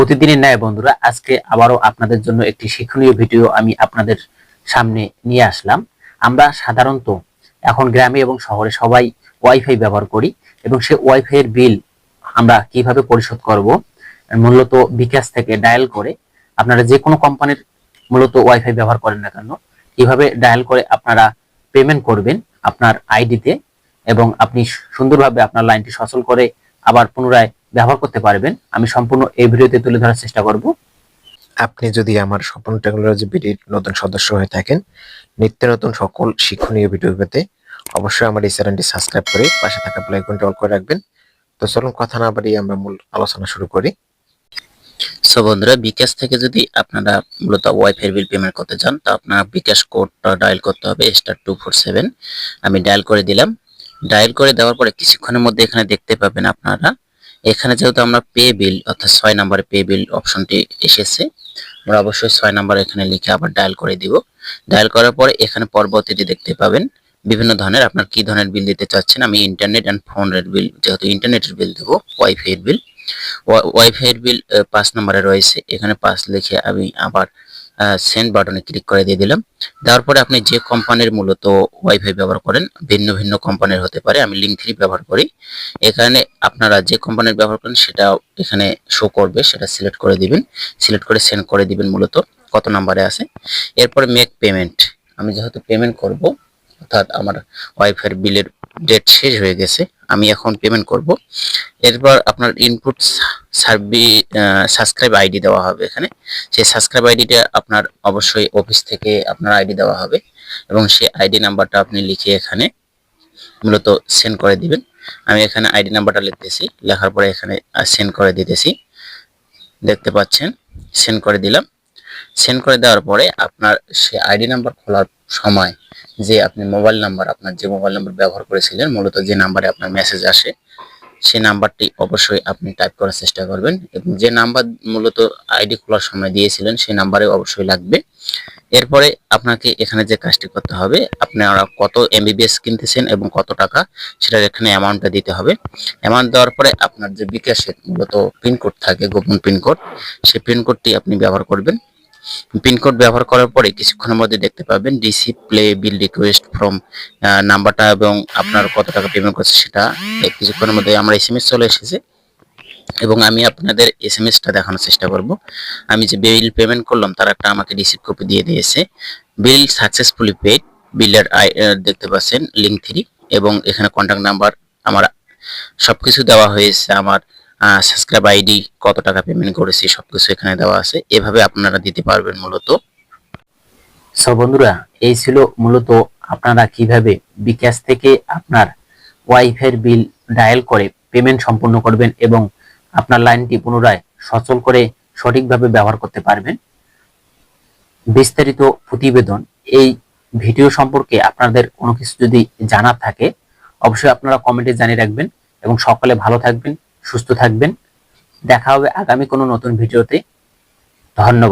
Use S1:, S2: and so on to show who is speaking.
S1: প্রতিদিনের ন্যায় বন্ধুরা, আজকে আবারও আপনাদের জন্য একটি শিক্ষণীয় ভিডিও আমি আপনাদের সামনে নিয়ে আসলাম। আমরা সাধারণত এখন গ্রামে এবং শহরে সবাই ওয়াইফাই ব্যবহার করি এবং সে ওয়াইফাই এর বিল আমরা কীভাবে পরিশোধ করব, মূলত বিকাশ থেকে ডায়াল করে আপনারা যে কোনো কোম্পানির মূলত ওয়াইফাই ব্যবহার করেন না কেন, কীভাবে ডায়াল করে আপনারা পেমেন্ট করবেন আপনার আইডিতে এবং আপনি সুন্দরভাবে আপনার লাইনটি সচল করে আবার পুনরায় ব্যবহার করতে পারবেন, আমি সম্পূর্ণ এই ভিডিওতে তুলে ধরার চেষ্টা করব।
S2: আপনি যদি আমার স্বপ্ন টেকনোলজি বিডির নতুন সদস্য হয়ে থাকেন, নিত্য নতুন সকল শিক্ষণীয় ভিডিও পেতে অবশ্যই আমার এই চ্যানেলটি সাবস্ক্রাইব করে পাশে থাকা আইকনটি অল করে রাখবেন। তো চলুন কথা না বাড়িয়ে আমরা মূল আলোচনা শুরু করি।
S3: সো বন্ধুরা, বিকাশ থেকে যদি আপনারা মূলত ওয়াইফাই বিল পেমেন্ট করতে চান, তো আপনার বিকাশ কোডটা ডায়াল করতে হবে স্টার টু ফোর সেভেন আমি ডায়াল করে দিলাম। ডায়াল করে দেওয়ার পরে কিছুক্ষণের মধ্যে এখানে দেখতে পাবেন আপনারা এখানে যেহেতু আমরা পে বিল অর্থাৎ ছয় নম্বরে পে বিল অপশনটি এসেছে, আমরা অবশ্যই ছয় নম্বর এখানে লিখে আবার ডায়াল করে দিব। ডায়াল করার পরে এখানে পরবর্তীটি দেখতে পাবেন। বিভিন্ন ধরনের আপনার কি ধরনের বিল দিতে চাচ্ছেন, আমি ইন্টারনেট অ্যান্ড ফোনের বিল যেহেতু ইন্টারনেটের বিল দেবো ওয়াইফাই এর বিল ওয়াইফাই এর বিল পাঁচ নম্বরে রয়েছে। এখানে পাঁচ লিখে আমি আবার সেন্ড বাটনে ক্লিক করে দিয়ে দিলাম। দেওয়ার পরে আপনি যে কোম্পানির মূলত ওয়াইফাই ব্যবহার করেন, ভিন্ন ভিন্ন কোম্পানির হতে পারে, আমি লিঙ্ক থ্রি ব্যবহার করি। এখানে আপনারা যে কোম্পানির ব্যবহার করেন সেটা এখানে শো করবে, সেটা সিলেক্ট করে দিবেন। সিলেক্ট করে সেন্ড করে দিবেন মূলত, কত নাম্বারে আছে। এরপরে মেক পেমেন্ট আমি যেহেতু পেমেন্ট করব, অর্থাৎ আমার ওয়াইফাই বিলের ডেট শেষ হয়ে গেছে, আমি এখন পেমেন্ট করব। এরপর আপনার ইনপুট সার্ভি সাবস্ক্রাইব আইডি দেওয়া হবে এখানে। সেই সাবস্ক্রাইব আইডিটা আপনার অবশ্যই অফিস থেকে আপনার আইডি দেওয়া হবে এবং সেই আইডি নাম্বারটা আপনি লিখে এখানে মূলত সেন্ড করে দিবেন। আমি এখানে আইডি নাম্বারটা লিখতেছি, লেখার পরে এখানে সেন্ড করে দিতেছি। দেখতে পাচ্ছেন সেন্ড করে দিলাম। সেন্ড করে দেওয়ার পরে আপনার সে আইডি নাম্বার খোলার সময় যে আপনি মোবাইল নাম্বার আপনার যে মোবাইল নাম্বার ব্যবহার করেছিলেন, মূলত যে নাম্বারে আপনার মেসেজ আসে সেই নাম্বারটি অবশ্যই আপনি টাইপ করার চেষ্টা করবেন এবং যে নাম্বার মূলত আইডি খোলার সময় দিয়েছিলেন সেই নাম্বারে অবশ্যই লাগবে। এরপরে আপনাকে এখানে যে কাজটি করতে হবে, আপনারা কত এমবিবিএস কিনতেছেন এবং কত টাকা, সেটার এখানে অ্যামাউন্টটা দিতে হবে। অ্যামাউন্ট দেওয়ার পরে আপনার যে বিকাশের মূলত পিনকোড থাকে, গোপন পিনকোড সেই পিনকোডটি আপনি ব্যবহার করবেন। পিনকোড ব্যবহার করার পরে কিছুক্ষণের মধ্যে দেখতে পাবেন receive play bill request from নাম্বারটা এবং আপনার কত টাকা পেমেন্ট করছে সেটা। কিছুক্ষণের মধ্যে আমার এসএমএস চলে এসেছে এবং আমি আপনাদের এসএমএসটা দেখানোর চেষ্টা করব। আমি যে বিল পেমেন্ট করলাম তার একটা আমাকে রিসিভ কপি দিয়ে দিয়েছে। বিল সাকসেসফুলি পেড বিলের আই দেখতে পাচ্ছেন লিঙ্ক থ্রি এবং এখানে কন্ট্যাক্ট নাম্বার আমার সবকিছু দেওয়া হয়েছে আমার সাবস্ক্রাইব আইডি কত টাকা পেমেন্ট করেছি, সবকিছু এখানে দেওয়া আছে। এভাবে আপনারা দিতে পারবেন মূলত।
S1: সো বন্ধুরা, এই ছিল মূলত আপনারা কীভাবে বিকাশ থেকে আপনার ওয়াইফাই এর বিল ডায়াল করে পেমেন্ট সম্পূর্ণ করবেন এবং আপনার লাইনটি পুনরায় সচল করে সঠিকভাবে ব্যবহার করতে পারবেন। বিস্তারিত প্রতিবেদন, এই ভিডিও সম্পর্কে আপনাদের কোনো কিছু যদি জানার থাকে, অবশ্যই আপনারা কমেন্টে জানিয়ে রাখবেন এবং সকলে ভালো থাকবেন। সুস্থ থাকবেন। দেখা হবে আগামী কোনো নতুন ভিডিওতে। ধন্যবাদ।